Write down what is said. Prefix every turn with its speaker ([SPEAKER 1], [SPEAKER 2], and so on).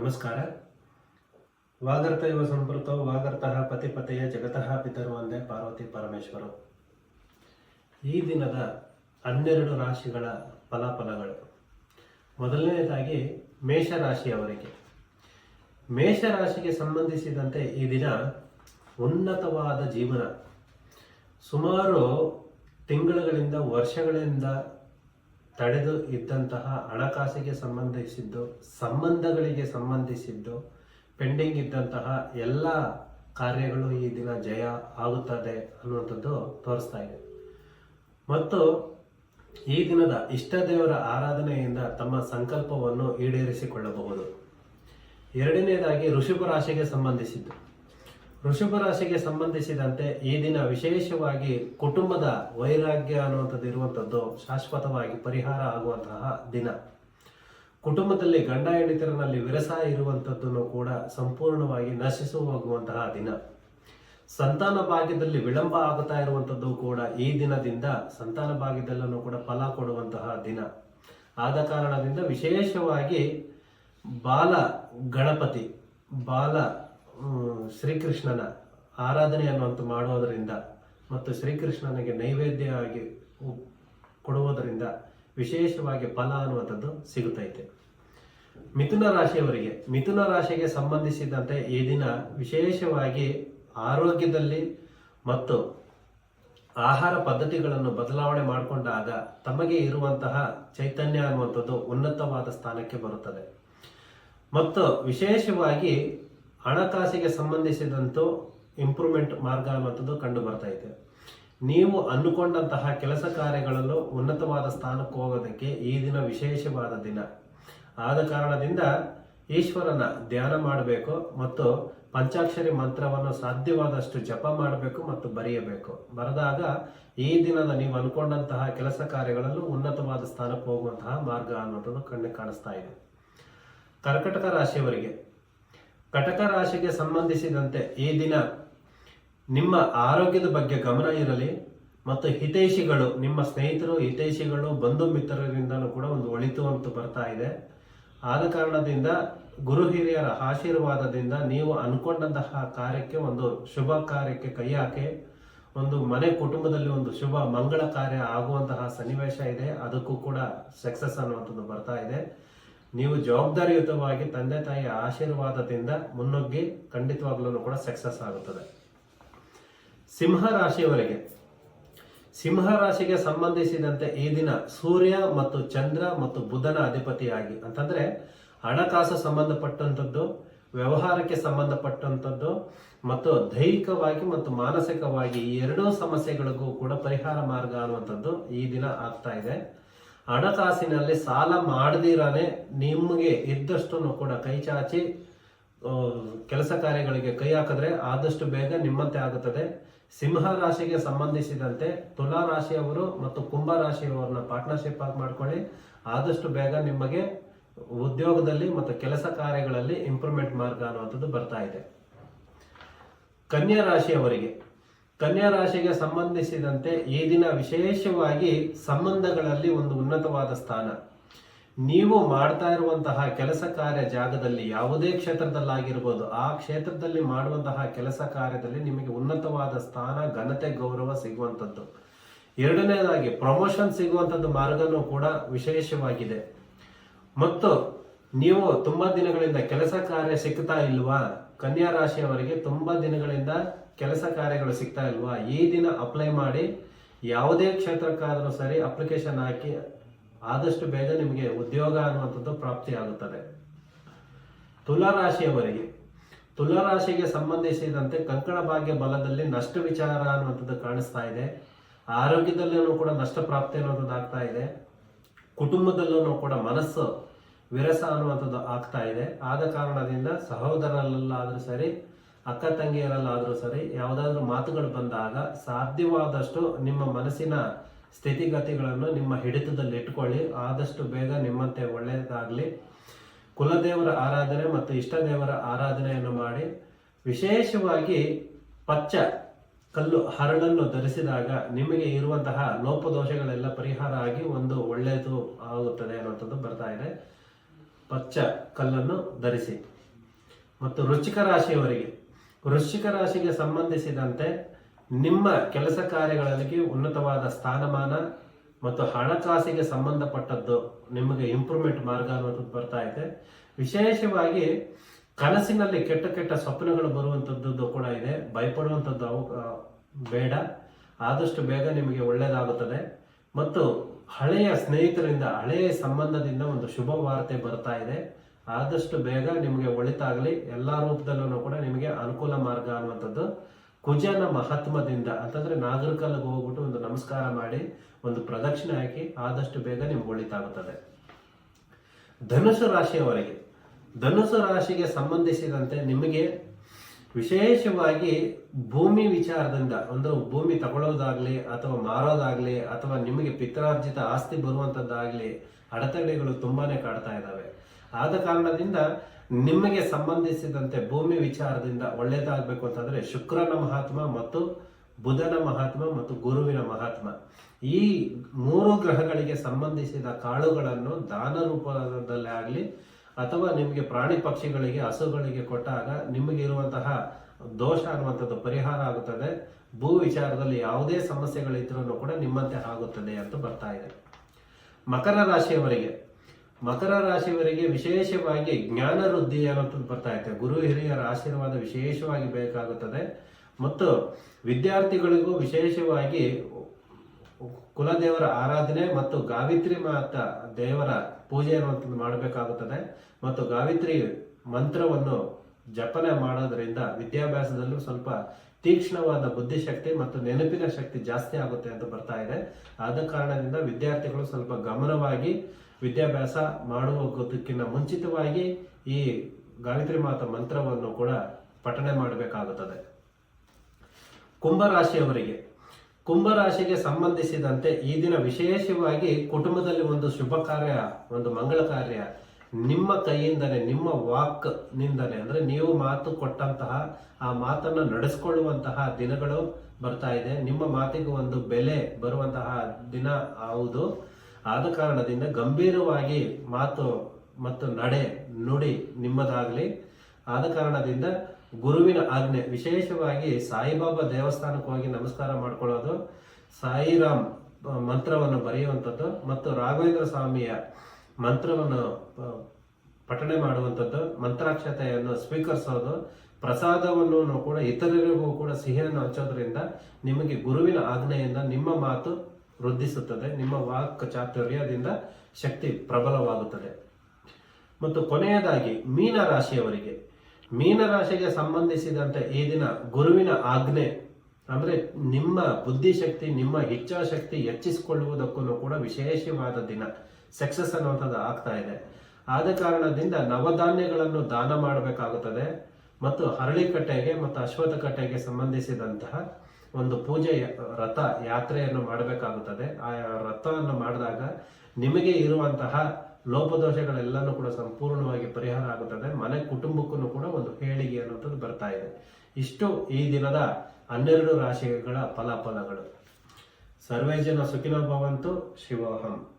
[SPEAKER 1] ನಮಸ್ಕಾರ. ವಾಗರ್ತ ಇವ ಸಂಪೃತೋ ವಾಗರ್ತಃ ಪತಿಪತೆಯ ಜಗತಃ ಪಿತರು ಒಂದೇ ಪಾರ್ವತಿ ಪರಮೇಶ್ವರು. ಈ ದಿನದ ಹನ್ನೆರಡು ರಾಶಿಗಳ ಫಲಾಫಲಗಳು. ಮೊದಲನೆಯದಾಗಿ ಮೇಷರಾಶಿಯವರಿಗೆ. ಮೇಷರಾಶಿಗೆ ಸಂಬಂಧಿಸಿದಂತೆ ಈ ದಿನ ಉನ್ನತವಾದ ಜೀವನ. ಸುಮಾರು ತಿಂಗಳುಗಳಿಂದ ವರ್ಷಗಳಿಂದ ತಡೆದು ಇದ್ದಂತಹ ಹಣಕಾಸಿಗೆ ಸಂಬಂಧಿಸಿದ್ದು, ಸಂಬಂಧಗಳಿಗೆ ಸಂಬಂಧಿಸಿದ್ದು, ಪೆಂಡಿಂಗ್ ಇದ್ದಂತಹ ಎಲ್ಲ ಕಾರ್ಯಗಳು ಈ ದಿನ ಜಯ ಆಗುತ್ತದೆ ಅನ್ನುವಂಥದ್ದು ತೋರಿಸ್ತಾ ಇದೆ. ಮತ್ತು ಈ ದಿನದ ಇಷ್ಟ ದೇವರ ಆರಾಧನೆಯಿಂದ ತಮ್ಮ ಸಂಕಲ್ಪವನ್ನು ಈಡೇರಿಸಿಕೊಳ್ಳಬಹುದು. ಎರಡನೇದಾಗಿ ಋಷಭ ರಾಶಿಗೆ ಸಂಬಂಧಿಸಿದ್ದು. ವೃಷಭ ರಾಶಿಗೆ ಸಂಬಂಧಿಸಿದಂತೆ ಈ ದಿನ ವಿಶೇಷವಾಗಿ ಕುಟುಂಬದ ವೈರಾಗ್ಯ ಅನ್ನುವಂಥದ್ದು ಇರುವಂಥದ್ದು ಶಾಶ್ವತವಾಗಿ ಪರಿಹಾರ ಆಗುವಂತಹ ದಿನ. ಕುಟುಂಬದಲ್ಲಿ ಗಂಡ ಹೆಂಡತಿರನಲ್ಲಿ ವಿರಸ ಇರುವಂಥದ್ದನ್ನು ಕೂಡ ಸಂಪೂರ್ಣವಾಗಿ ನಶಿಸು ಹೋಗುವಂತಹ ದಿನ. ಸಂತಾನ ಭಾಗ್ಯದಲ್ಲಿ ವಿಳಂಬ ಆಗುತ್ತಾ ಇರುವಂಥದ್ದು ಕೂಡ ಈ ದಿನದಿಂದ ಸಂತಾನ ಭಾಗ್ಯದಲ್ಲೂ ಕೂಡ ಫಲ ಕೊಡುವಂತಹ ದಿನ. ಆದ ಕಾರಣದಿಂದ ವಿಶೇಷವಾಗಿ ಬಾಲ ಗಣಪತಿ, ಬಾಲ ಶ್ರೀಕೃಷ್ಣನ ಆರಾಧನೆ ಅನ್ನುವಂಥ ಮಾಡೋದರಿಂದ ಮತ್ತು ಶ್ರೀಕೃಷ್ಣನಿಗೆ ನೈವೇದ್ಯ ಆಗಿ ಕೊಡುವುದರಿಂದ ವಿಶೇಷವಾಗಿ ಫಲ ಅನ್ನುವಂಥದ್ದು ಸಿಗುತ್ತೈತೆ. ಮಿಥುನ ರಾಶಿಯವರಿಗೆ, ಮಿಥುನ ರಾಶಿಗೆ ಸಂಬಂಧಿಸಿದಂತೆ ಈ ದಿನ ವಿಶೇಷವಾಗಿ ಆರೋಗ್ಯದಲ್ಲಿ ಮತ್ತು ಆಹಾರ ಪದ್ಧತಿಗಳನ್ನು ಬದಲಾವಣೆ ಮಾಡಿಕೊಂಡಾಗ ತಮಗೆ ಇರುವಂತಹ ಚೈತನ್ಯ ಅನ್ನುವಂಥದ್ದು ಉನ್ನತವಾದ ಸ್ಥಾನಕ್ಕೆ ಬರುತ್ತದೆ. ಮತ್ತು ವಿಶೇಷವಾಗಿ ಹಣಕಾಸಿಗೆ ಸಂಬಂಧಿಸಿದಂತೂ ಇಂಪ್ರೂವ್ಮೆಂಟ್ ಮಾರ್ಗ ಅನ್ನುವಂಥದ್ದು ಕಂಡು ಬರ್ತಾ ಇದೆ. ನೀವು ಅಂದುಕೊಂಡಂತಹ ಕೆಲಸ ಕಾರ್ಯಗಳಲ್ಲೂ ಉನ್ನತವಾದ ಸ್ಥಾನಕ್ಕೆ ಹೋಗೋದಕ್ಕೆ ಈ ದಿನ ವಿಶೇಷವಾದ ದಿನ. ಆದ ಕಾರಣದಿಂದ ಈಶ್ವರನ ಧ್ಯಾನ ಮಾಡಬೇಕು ಮತ್ತು ಪಂಚಾಕ್ಷರಿ ಮಂತ್ರವನ್ನು ಸಾಧ್ಯವಾದಷ್ಟು ಜಪ ಮಾಡಬೇಕು ಮತ್ತು ಬರೆಯಬೇಕು. ಬರೆದಾಗ ಈ ದಿನದ ನೀವು ಅನ್ಕೊಂಡಂತಹ ಕೆಲಸ ಕಾರ್ಯಗಳಲ್ಲೂ ಉನ್ನತವಾದ ಸ್ಥಾನಕ್ಕೆ ಹೋಗುವಂತಹ ಮಾರ್ಗ ಅನ್ನೋದನ್ನು ಕಣ್ಣಿಗೆ ಕಾಣಿಸ್ತಾ ಇದೆ. ಕರ್ಕಟಕ ರಾಶಿಯವರಿಗೆ ಕಟಕ ರಾಶಿಗೆ ಸಂಬಂಧಿಸಿದಂತೆ ಈ ದಿನ ನಿಮ್ಮ ಆರೋಗ್ಯದ ಬಗ್ಗೆ ಗಮನ ಇರಲಿ ಮತ್ತು ಹಿತೈಷಿಗಳು, ನಿಮ್ಮ ಸ್ನೇಹಿತರು, ಹಿತೈಷಿಗಳು, ಬಂಧು ಮಿತ್ರರಿಂದಲೂ ಕೂಡ ಒಂದು ಒಳಿತು ಅಂತ ಬರ್ತಾ ಇದೆ. ಆದ ಕಾರಣದಿಂದ ಗುರು ಹಿರಿಯರ ಆಶೀರ್ವಾದದಿಂದ ನೀವು ಅನ್ಕೊಂಡಂತಹ ಕಾರ್ಯಕ್ಕೆ ಒಂದು ಶುಭ ಕಾರ್ಯಕ್ಕೆ ಕೈ ಹಾಕಿ, ಒಂದು ಮನೆ ಕುಟುಂಬದಲ್ಲಿ ಒಂದು ಶುಭ ಮಂಗಳ ಕಾರ್ಯ ಆಗುವಂತಹ ಸನ್ನಿವೇಶ ಇದೆ. ಅದಕ್ಕೂ ಕೂಡ ಸಕ್ಸಸ್ ಅನ್ನುವಂಥದ್ದು ಬರ್ತಾ ಇದೆ. ನೀವು ಜವಾಬ್ದಾರಿಯುತವಾಗಿ ತಂದೆ ತಾಯಿಯ ಆಶೀರ್ವಾದದಿಂದ ಮುನ್ನುಗ್ಗಿ ಖಂಡಿತವಾಗ್ಲೂ ಕೂಡ ಸಕ್ಸಸ್ ಆಗುತ್ತದೆ. ಸಿಂಹ ರಾಶಿಯವರಿಗೆ, ಸಿಂಹ ರಾಶಿಗೆ ಸಂಬಂಧಿಸಿದಂತೆ ಈ ದಿನ ಸೂರ್ಯ ಮತ್ತು ಚಂದ್ರ ಮತ್ತು ಬುಧನ ಅಧಿಪತಿಯಾಗಿ ಅಂತಂದ್ರೆ ಹಣಕಾಸು ಸಂಬಂಧಪಟ್ಟಂಥದ್ದು ವ್ಯವಹಾರಕ್ಕೆ ಸಂಬಂಧಪಟ್ಟಂಥದ್ದು ಮತ್ತು ದೈಹಿಕವಾಗಿ ಮತ್ತು ಮಾನಸಿಕವಾಗಿ ಎರಡೂ ಸಮಸ್ಯೆಗಳಿಗೂ ಕೂಡ ಪರಿಹಾರ ಮಾರ್ಗ ಅನ್ನುವಂಥದ್ದು ಈ ದಿನ ಆಗ್ತಾ ಇದೆ. ಹಣಕಾಸಿನಲ್ಲಿ ಸಾಲ ಮಾಡದಿರಾನೆ ನಿಮಗೆ ಇದ್ದಷ್ಟನ್ನು ಕೂಡ ಕೈ ಚಾಚಿ ಕೆಲಸ ಕಾರ್ಯಗಳಿಗೆ ಕೈ ಹಾಕಿದ್ರೆ ಆದಷ್ಟು ಬೇಗ ನಿಮ್ಮಂತೆ ಆಗುತ್ತದೆ. ಸಿಂಹ ರಾಶಿಗೆ ಸಂಬಂಧಿಸಿದಂತೆ ತುಲಾ ರಾಶಿಯವರು ಮತ್ತು ಕುಂಭ ರಾಶಿಯವರನ್ನ ಪಾರ್ಟ್ನರ್ಶಿಪ್ ಆಗಿ ಮಾಡ್ಕೊಳ್ಳಿ. ಆದಷ್ಟು ಬೇಗ ನಿಮಗೆ ಉದ್ಯೋಗದಲ್ಲಿ ಮತ್ತು ಕೆಲಸ ಕಾರ್ಯಗಳಲ್ಲಿ ಇಂಪ್ರೂವ್ಮೆಂಟ್ ಮಾರ್ಗ ಅನ್ನುವಂಥದ್ದು ಬರ್ತಾ ಇದೆ. ಕನ್ಯಾ ರಾಶಿಯವರಿಗೆ ಕನ್ಯಾ ರಾಶಿಗೆ ಸಂಬಂಧಿಸಿದಂತೆ ಈ ದಿನ ವಿಶೇಷವಾಗಿ ಸಂಬಂಧಗಳಲ್ಲಿ ಒಂದು ಉನ್ನತವಾದ ಸ್ಥಾನ. ನೀವು ಮಾಡ್ತಾ ಇರುವಂತಹ ಕೆಲಸ ಕಾರ್ಯ ಜಾಗದಲ್ಲಿ ಯಾವುದೇ ಕ್ಷೇತ್ರದಲ್ಲಾಗಿರ್ಬೋದು, ಆ ಕ್ಷೇತ್ರದಲ್ಲಿ ಮಾಡುವಂತಹ ಕೆಲಸ ಕಾರ್ಯದಲ್ಲಿ ನಿಮಗೆ ಉನ್ನತವಾದ ಸ್ಥಾನ, ಘನತೆ, ಗೌರವ ಸಿಗುವಂಥದ್ದು. ಎರಡನೇದಾಗಿ ಪ್ರಮೋಷನ್ ಸಿಗುವಂಥದ್ದು ಮಾರ್ಗನೂ ಕೂಡ ವಿಶೇಷವಾಗಿದೆ. ಮತ್ತು ನೀವು ತುಂಬಾ ದಿನಗಳಿಂದ ಕೆಲಸ ಕಾರ್ಯ ಸಿಗ್ತಾ ಇಲ್ವಾ? ಕನ್ಯಾ ರಾಶಿಯವರಿಗೆ ತುಂಬಾ ದಿನಗಳಿಂದ ಕೆಲಸ ಕಾರ್ಯಗಳು ಸಿಗ್ತಾ ಇಲ್ವಾ? ಈ ದಿನ ಅಪ್ಲೈ ಮಾಡಿ ಯಾವುದೇ ಕ್ಷೇತ್ರಕ್ಕಾದರೂ ಸರಿ ಅಪ್ಲಿಕೇಶನ್ ಹಾಕಿ ಆದಷ್ಟು ಬೇಗ ನಿಮಗೆ ಉದ್ಯೋಗ ಅನ್ನುವಂಥದ್ದು ಪ್ರಾಪ್ತಿಯಾಗುತ್ತದೆ ತುಲಾ ರಾಶಿಯವರಿಗೆ, ತುಲಾ ರಾಶಿಗೆ ಸಂಬಂಧಿಸಿದಂತೆ ಕಂಕಣ ಭಾಗ್ಯ ಬಲದಲ್ಲಿ ನಷ್ಟ ವಿಚಾರ ಅನ್ನುವಂಥದ್ದು ಕಾಣಿಸ್ತಾ ಇದೆ. ಆರೋಗ್ಯದಲ್ಲೂ ಕೂಡ ನಷ್ಟ ಪ್ರಾಪ್ತಿ ಅನ್ನೋದು ಆಗ್ತಾ ಇದೆ. ಕುಟುಂಬದಲ್ಲೂ ಕೂಡ ಮನಸ್ಸು ವಿರಸ ಅನ್ನುವಂಥದ್ದು ಆಗ್ತಾ ಇದೆ. ಆದ ಕಾರಣದಿಂದ ಸಹೋದರರಲ್ಲಾದರೂ ಸರಿ, ಅಕ್ಕ ತಂಗಿಯರಲ್ಲಾದರೂ ಸರಿ, ಯಾವುದಾದ್ರೂ ಮಾತುಗಳು ಬಂದಾಗ ಸಾಧ್ಯವಾದಷ್ಟು ನಿಮ್ಮ ಮನಸ್ಸಿನ ಸ್ಥಿತಿಗತಿಗಳನ್ನು ನಿಮ್ಮ ಹಿಡಿತದಲ್ಲಿ ಇಟ್ಕೊಳ್ಳಿ. ಆದಷ್ಟು ಬೇಗ ನಿಮ್ಮಂತೆ ಒಳ್ಳೆಯದಾಗಲಿ. ಕುಲದೇವರ ಆರಾಧನೆ ಮತ್ತು ಇಷ್ಟ ದೇವರ ಆರಾಧನೆಯನ್ನು ಮಾಡಿ. ವಿಶೇಷವಾಗಿ ಪಚ್ಚ ಕಲ್ಲು ಹರಳನ್ನು ಧರಿಸಿದಾಗ ನಿಮಗೆ ಇರುವಂತಹ ಲೋಪದೋಷಗಳೆಲ್ಲ ಪರಿಹಾರ ಆಗಿ ಒಂದು ಒಳ್ಳೆಯದು ಆಗುತ್ತದೆ ಅನ್ನುವಂಥದ್ದು ಬರ್ತಾ ಇದೆ. ಪಚ್ಚ ಕಲ್ಲನ್ನು ಧರಿಸಿ. ಮತ್ತು ವೃಶ್ಚಿಕ ರಾಶಿಯವರಿಗೆ, ವೃಶ್ಚಿಕ ರಾಶಿಗೆ ಸಂಬಂಧಿಸಿದಂತೆ ನಿಮ್ಮ ಕೆಲಸ ಕಾರ್ಯಗಳಲ್ಲಿ ಉನ್ನತವಾದ ಸ್ಥಾನಮಾನ ಮತ್ತು ಹಣಕಾಸಿಗೆ ಸಂಬಂಧಪಟ್ಟದ್ದು ನಿಮಗೆ ಇಂಪ್ರೂವ್ಮೆಂಟ್ ಮಾರ್ಗ ಅನ್ನೋದು ಬರ್ತಾ ಇದೆ. ವಿಶೇಷವಾಗಿ ಕನಸಿನಲ್ಲಿ ಕೆಟ್ಟ ಕೆಟ್ಟ ಸ್ವಪ್ನಗಳು ಬರುವಂಥದ್ದು ಕೂಡ ಇದೆ. ಭಯಪಡುವಂಥದ್ದು ಬೇಡ. ಆದಷ್ಟು ಬೇಗ ನಿಮಗೆ ಒಳ್ಳೆಯದಾಗುತ್ತದೆ ಮತ್ತು ಹಳೆಯ ಸ್ನೇಹಿತರಿಂದ, ಹಳೆಯ ಸಂಬಂಧದಿಂದ ಒಂದು ಶುಭ ವಾರ್ತೆ ಬರ್ತಾ ಇದೆ. ಆದಷ್ಟು ಬೇಗ ನಿಮಗೆ ಒಳಿತಾಗಲಿ. ಎಲ್ಲ ರೂಪದಲ್ಲೂ ಕೂಡ ನಿಮಗೆ ಅನುಕೂಲ ಮಾರ್ಗ ಅನ್ನುವಂಥದ್ದು ಕುಜನ ಮಹಾತ್ಮದಿಂದ, ಅಂತಂದ್ರೆ ನಾಗರಿಕಲ್ಲಿಗೆ ಹೋಗ್ಬಿಟ್ಟು ಒಂದು ನಮಸ್ಕಾರ ಮಾಡಿ, ಒಂದು ಪ್ರದಕ್ಷಿಣೆ ಹಾಕಿ ಆದಷ್ಟು ಬೇಗ ನಿಮ್ಗೆ ಒಳಿತಾಗುತ್ತದೆ. ಧನುಸು ರಾಶಿಯವರೆಗೆ, ಧನುಸು ರಾಶಿಗೆ ಸಂಬಂಧಿಸಿದಂತೆ ನಿಮಗೆ ವಿಶೇಷವಾಗಿ ಭೂಮಿ ವಿಚಾರದಿಂದ, ಒಂದು ಭೂಮಿ ತಗೊಳ್ಳೋದಾಗ್ಲಿ ಅಥವಾ ಮಾರೋದಾಗ್ಲಿ ಅಥವಾ ನಿಮಗೆ ಪಿತ್ರಾರ್ಜಿತ ಆಸ್ತಿ ಬರುವಂತದ್ದಾಗ್ಲಿ ಅಡೆತಡೆಗಳು ತುಂಬಾನೇ ಕಾಡ್ತಾ ಇದ್ದಾವೆ. ಆದ ಕಾರಣದಿಂದ ನಿಮಗೆ ಸಂಬಂಧಿಸಿದಂತೆ ಭೂಮಿ ವಿಚಾರದಿಂದ ಒಳ್ಳೇದಾಗಬೇಕು ಅಂತಂದ್ರೆ ಶುಕ್ರನ ಮಹಾತ್ಮ ಮತ್ತು ಬುಧನ ಮಹಾತ್ಮ ಮತ್ತು ಗುರುವಿನ ಮಹಾತ್ಮ. ಈ ಮೂರು ಗ್ರಹಗಳಿಗೆ ಸಂಬಂಧಿಸಿದ ಕಾಳುಗಳನ್ನು ದಾನ ರೂಪದಲ್ಲಿ ಆಗಲಿ ಅಥವಾ ನಿಮಗೆ ಪ್ರಾಣಿ ಪಕ್ಷಿಗಳಿಗೆ, ಹಸುಗಳಿಗೆ ಕೊಟ್ಟಾಗ ನಿಮಗೆ ಇರುವಂತಹ ದೋಷ ಅನ್ನುವಂಥದ್ದು ಪರಿಹಾರ ಆಗುತ್ತದೆ. ಭೂ ವಿಚಾರದಲ್ಲಿ ಯಾವುದೇ ಸಮಸ್ಯೆಗಳಿದ್ರೂ ಕೂಡ ನಿಮ್ಮಂತೆ ಆಗುತ್ತದೆ ಅಂತ ಬರ್ತಾ ಇದೆ. ಮಕರ ರಾಶಿಯವರಿಗೆ. ಮಕರ ರಾಶಿಯವರಿಗೆ ವಿಶೇಷವಾಗಿ ಜ್ಞಾನ ವೃದ್ಧಿ ಅನ್ನೋದು ಬರ್ತಾ ಇದೆ. ಗುರು ಹಿರಿಯರ ಆಶೀರ್ವಾದ ವಿಶೇಷವಾಗಿ ಬೇಕಾಗುತ್ತದೆ. ಮತ್ತು ವಿದ್ಯಾರ್ಥಿಗಳಿಗೂ ವಿಶೇಷವಾಗಿ ಕುಲದೇವರ ಆರಾಧನೆ ಮತ್ತು ಗಾವಿತ್ರಿ ಮಾತ ದೇವರ ಪೂಜೆ ಮಾಡಬೇಕಾಗುತ್ತದೆ. ಮತ್ತು ಗಾವಿತ್ರಿ ಮಂತ್ರವನ್ನು ಜಪನೆ ಮಾಡೋದ್ರಿಂದ ವಿದ್ಯಾಭ್ಯಾಸದಲ್ಲೂ ಸ್ವಲ್ಪ ತೀಕ್ಷ್ಣವಾದ ಬುದ್ಧಿಶಕ್ತಿ ಮತ್ತು ನೆನಪಿನ ಶಕ್ತಿ ಜಾಸ್ತಿ ಆಗುತ್ತೆ ಅಂತ ಬರ್ತಾ ಇದೆ. ಆದ ಕಾರಣದಿಂದ ವಿದ್ಯಾರ್ಥಿಗಳು ಸ್ವಲ್ಪ ಗಮನವಾಗಿ ವಿದ್ಯಾಭ್ಯಾಸ ಮಾಡುವುದಕ್ಕಿಂತ ಮುಂಚಿತವಾಗಿ ಈ ಗಾಯತ್ರಿ ಮಾತ ಮಂತ್ರವನ್ನು ಕೂಡ ಪಠನೆ ಮಾಡಬೇಕಾಗುತ್ತದೆ. ಕುಂಭರಾಶಿಯವರಿಗೆ ಕುಂಭರಾಶಿಗೆ ಸಂಬಂಧಿಸಿದಂತೆ ಈ ದಿನ ವಿಶೇಷವಾಗಿ ಕುಟುಂಬದಲ್ಲಿ ಒಂದು ಶುಭ ಕಾರ್ಯ, ಒಂದು ಮಂಗಳ ಕಾರ್ಯ. ನಿಮ್ಮ ಕೈಯಿಂದಲೇ, ನಿಮ್ಮ ವಾಕ್ ನಿಂದಲೇ ಅಂದ್ರೆ ನೀವು ಮಾತು ಕೊಟ್ಟಂತಹ, ಆ ಮಾತನ್ನು ನಡೆಸ್ಕೊಳ್ಳುವಂತಹ ದಿನಗಳು ಬರ್ತಾ ಇದೆ. ನಿಮ್ಮ ಮಾತಿಗೆ ಒಂದು ಬೆಲೆ ಬರುವಂತಹ ದಿನ ಹೌದು. ಆದ ಕಾರಣದಿಂದ ಗಂಭೀರವಾಗಿ ಮಾತು ಮತ್ತು ನಡೆ ನುಡಿ ನಿಮ್ಮದಾಗಲಿ. ಆದ ಕಾರಣದಿಂದ ಗುರುವಿನ ಆಜ್ಞೆ. ವಿಶೇಷವಾಗಿ ಸಾಯಿಬಾಬಾ ದೇವಸ್ಥಾನಕ್ಕೆ ಹೋಗಿ ನಮಸ್ಕಾರ ಮಾಡ್ಕೊಳ್ಳೋದು, ಸಾಯಿರಾಮ್ ಮಂತ್ರವನ್ನು ಬರೆಯುವಂಥದ್ದು ಮತ್ತು ರಾಘವೇಂದ್ರ ಸ್ವಾಮಿಯ ಮಂತ್ರವನ್ನು ಪಠಣೆ ಮಾಡುವಂಥದ್ದು, ಮಂತ್ರಾಕ್ಷತೆಯನ್ನು ಸ್ವೀಕರಿಸೋದು, ಪ್ರಸಾದವನ್ನು ಕೂಡ ಇತರರಿಗೂ ಕೂಡ ಸಿಹಿಯನ್ನು ಹಂಚೋದ್ರಿಂದ ನಿಮಗೆ ಗುರುವಿನ ಆಜ್ಞೆಯಿಂದ ನಿಮ್ಮ ಮಾತು ವೃದ್ಧಿಸುತ್ತದೆ, ನಿಮ್ಮ ವಾಕ್ ಚಾತುರ್ಯದಿಂದ ಶಕ್ತಿ ಪ್ರಬಲವಾಗುತ್ತದೆ. ಮತ್ತು ಕೊನೆಯದಾಗಿ ಮೀನ ರಾಶಿಯವರಿಗೆ ಮೀನ ರಾಶಿಗೆ ಸಂಬಂಧಿಸಿದಂತೆ ಈ ದಿನ ಗುರುವಿನ ಆಜ್ಞೆ, ಅಂದರೆ ನಿಮ್ಮ ಬುದ್ಧಿಶಕ್ತಿ, ನಿಮ್ಮ ಇಚ್ಛಾಶಕ್ತಿ ಹೆಚ್ಚಿಸಿಕೊಳ್ಳುವುದಕ್ಕೂ ಕೂಡ ವಿಶೇಷವಾದ ದಿನ. ಸಕ್ಸಸ್ ಅನ್ನುವಂಥದ್ದು ಆಗ್ತಾ ಇದೆ. ಆದ ಕಾರಣದಿಂದ ನವಧಾನ್ಯಗಳನ್ನು ದಾನ ಮಾಡಬೇಕಾಗುತ್ತದೆ. ಮತ್ತು ಹರಳಿಕಟ್ಟೆಗೆ ಮತ್ತು ಅಶ್ವತ್ಥ ಕಟ್ಟೆಗೆ ಸಂಬಂಧಿಸಿದಂತಹ ಒಂದು ಪೂಜೆ ರಥ ಯಾತ್ರೆಯನ್ನು ಮಾಡಬೇಕಾಗುತ್ತದೆ. ಆ ರಥವನ್ನು ಮಾಡಿದಾಗ ನಿಮಗೆ ಇರುವಂತಹ ಲೋಪದೋಷಗಳೆಲ್ಲನೂ ಕೂಡ ಸಂಪೂರ್ಣವಾಗಿ ಪರಿಹಾರ ಆಗುತ್ತದೆ. ಮನೆ ಕುಟುಂಬಕ್ಕೂ ಕೂಡ ಒಂದು ಹೇಳಿಗೆ ಅನ್ನುವಂಥದ್ದು ಬರ್ತಾ ಇದೆ. ಇಷ್ಟು ಈ ದಿನದ ಹನ್ನೆರಡು ರಾಶಿಗಳ ಫಲಾಫಲಗಳು. ಸರ್ವೇ ಜನ ಸುಖಿನೋ ಭವಂತು ಶಿವೋಹಂ.